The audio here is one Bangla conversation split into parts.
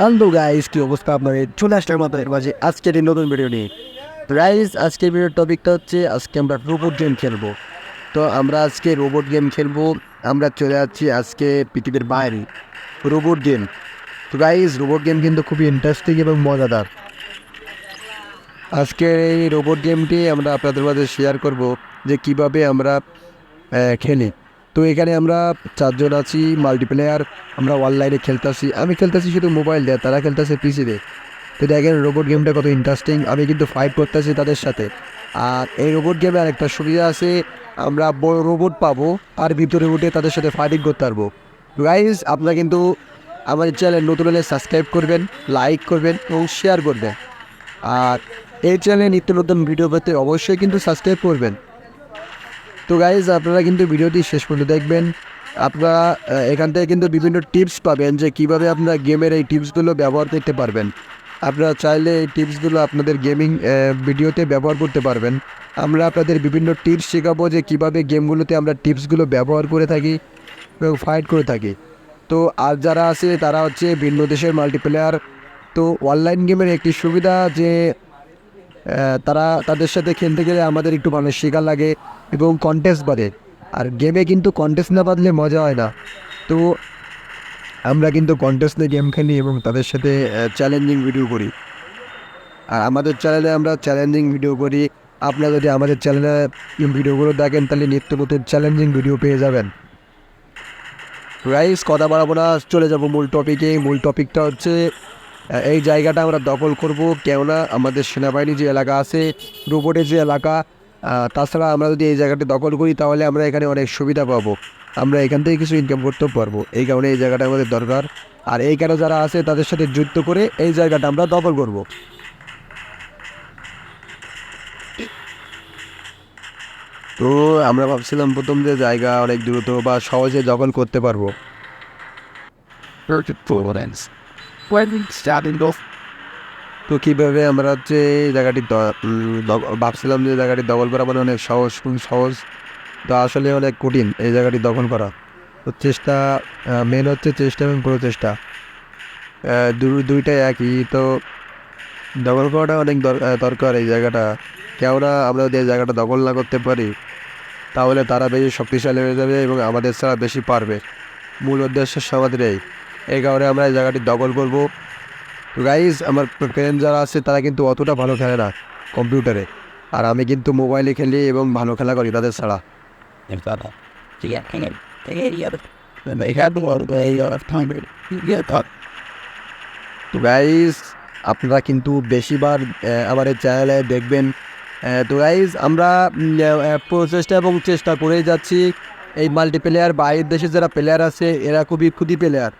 হ্যালো গাইস, কি অবস্থা আপনাদের? চলে আসলে আমাদের মাঝে আজকের এই নতুন ভিডিও নিয়ে। গাইস আজকের ভিডিওর টপিকটা হচ্ছে, আজকে আমরা রোবট গেম খেলব। তো আমরা আজকে রোবট গেম খেলব। আমরা চলে যাচ্ছি আজকে পৃথিবীর বাইরে রোবট গেম তো গাইস রোবট গেম কিন্তু খুবই ইন্টারেস্টিং এবং মজাদার। আজকের এই রোবট গেমটি আমরা আপনাদের মাঝে শেয়ার করব যে কীভাবে আমরা খেলি। তো এখানে আমরা চারজন আছি মাল্টিপ্লেয়ার আমরা অনলাইনে খেলতেছি। আমি খেলতেছি শুধু মোবাইল দিয়ে, তারা খেলতেছে পিসি পিসিতে তো দেখেন রোবট গেমটা কত ইন্টারেস্টিং আমি কিন্তু ফাইট করতেছি তাদের সাথে। আর এই রোবট গেমে আরেকটা সুবিধা আছে, আমরা বড় রোবট পাবো, আর ভিতরে উঠে তাদের সাথে ফাইটিং করতে পারব। গাইজ আপনারা কিন্তু আমাদের চ্যানেল নতুন হলে সাবস্ক্রাইব করবেন লাইক করবেন এবং শেয়ার করবেন। আর এই চ্যানেলে নিত্য নতুন ভিডিও পেতে অবশ্যই কিন্তু সাবস্ক্রাইব করবেন। তো গাইজ আপনারা কিন্তু ভিডিওটি শেষ পর্যন্ত দেখবেন। আপনারা এখান থেকে কিন্তু বিভিন্ন টিপস পাবেন যে কীভাবে আপনারা গেমের এই টিপসগুলো ব্যবহার করতে পারবেন। আপনারা চাইলে এই টিপসগুলো আপনাদের গেমিং ভিডিওতে ব্যবহার করতে পারবেন। আমরা আপনাদের বিভিন্ন টিপস শেখাবো যে কীভাবে গেমগুলোতে আমরা টিপসগুলো ব্যবহার করে থাকি এবং ফাইট করে থাকি। তো আর যারা আছে, তারা হচ্ছে ভিন্ন দেশের মাল্টিপ্লেয়ার তো অনলাইন গেমের একটি সুবিধা যে তারা তাদের সাথে খেলতে গেলে আমাদের একটু মানে শেখা লাগে এবং কন্টেস্ট বাড়ে। আর গেমে কিন্তু কন্টেস্ট না বাঁধলে মজা হয় না। তো আমরা কিন্তু কন্টেস্টে গেম খেলি এবং তাদের সাথে চ্যালেঞ্জিং ভিডিও করি। আর আমাদের চ্যানেলে আমরা চ্যালেঞ্জিং ভিডিও করি। আপনারা যদি আমাদের চ্যানেলে ভিডিওগুলো দেখেন, তাহলে নিত্য নতুন চ্যালেঞ্জিং ভিডিও পেয়ে যাবেন। রাইস কথা বাড়াবো না, চলে যাব মূল টপিকে মূল টপিকটা হচ্ছে এই জায়গাটা আমরা দখল করব। কেননা আমাদের সেনাবাহিনী যে এলাকা আছে, রোবটের যে এলাকা তাছাড়া আমরা যদি এই জায়গাটি দখল করি, তাহলে আমরা এখানে অনেক সুবিধা পাবো। আমরা এখান থেকে কিছু ইনকাম করতেও পারব। এই কারণে এই জায়গাটা আমাদের দরকার। আর এই কারণে যারা আছে, তাদের সাথে যুদ্ধ করে এই জায়গাটা আমরা দখল করব। তো আমরা ভাবছিলাম প্রথম যে জায়গা অনেক দ্রুত বা সহজে দখল করতে পারব। তো কীভাবে আমরা হচ্ছে জায়গাটি ভাবছিলাম যে জায়গাটি দখল করা মানে অনেক সহজ সহজ, তো আসলে অনেক কঠিন এই জায়গাটি দখল করা। তো চেষ্টা মেন হচ্ছে চেষ্টা এবং প্রচেষ্টা। দুইটাই একই, তো দখল করাটা অনেক দর- দরকার এই জায়গাটা। কেননা আমরা যদি এই জায়গাটা দখল না করতে পারি, তাহলে তারা বেশি শক্তিশালী হয়ে যাবে এবং আমাদের ছাড়া বেশি পারবে। মূল উদ্দেশ্য এই এই কারণে আমরা এই জায়গাটি দখল করব। গাইজ আমার ফ্রেন্ড যারা আছে তারা কিন্তু অতটা ভালো খেলে না কম্পিউটারে আর আমি কিন্তু মোবাইলে খেলি এবং ভালো খেলা করি তাদের ছাড়া। তো গাইজ আপনারা কিন্তু বেশিবার আমার এই চ্যানেলে দেখবেন। তো গাইজ আমরা প্রচেষ্টা এবং চেষ্টা করেই যাচ্ছি। এই মাল্টিপ্লেয়ার বাইরের দেশে যারা প্লেয়ার আছে এরা খুবই ক্ষুদি প্লেয়ার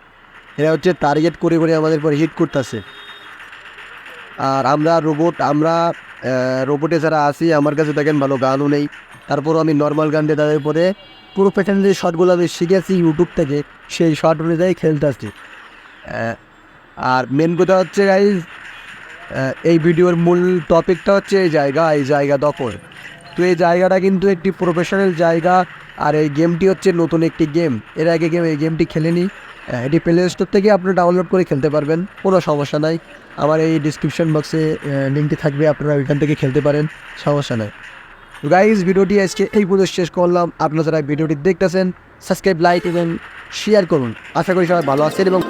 এরা হচ্ছে টার্গেট করে করে আমাদের পরে হিট করতেছে। আর আমরা রোবট আমরা রোবটে যারা আছি, আমার কাছে দেখেন ভালো গানও নেই। তারপরও আমি নর্মাল গান দিয়ে তাদের পরে পুরো প্যাটার্ন যে শটগুলো আমি শিখেছি ইউটিউব থেকে, সেই শট অনুযায়ী খেলতে আসছি আর মেন কথা হচ্ছে গাইজ এই ভিডিওর মূল টপিকটা হচ্ছে এই জায়গা এই জায়গা দখল। তো এই জায়গাটা কিন্তু একটি প্রফেশনাল জায়গা, আর এই গেমটি হচ্ছে নতুন একটি গেম এর আগে গেম এই গেমটি খেলেনি। এটি প্লে স্টোর থেকে আপনি ডাউনলোড করে খেলতে পারবেন, কোনো সমস্যা নাই। আমার এই ডিসক্রিপশন বক্সে লিঙ্কটি থাকবে, আপনারা ওইখান থেকে খেলতে পারেন, সমস্যা নাই। গাইজ ভিডিওটি আজকে এই পুজো শেষ করলাম। আপনারা যারা ভিডিওটি দেখতেছেন সাবস্ক্রাইব লাইক এবং শেয়ার করুন। আশা করি সবাই ভালো আছেন এবং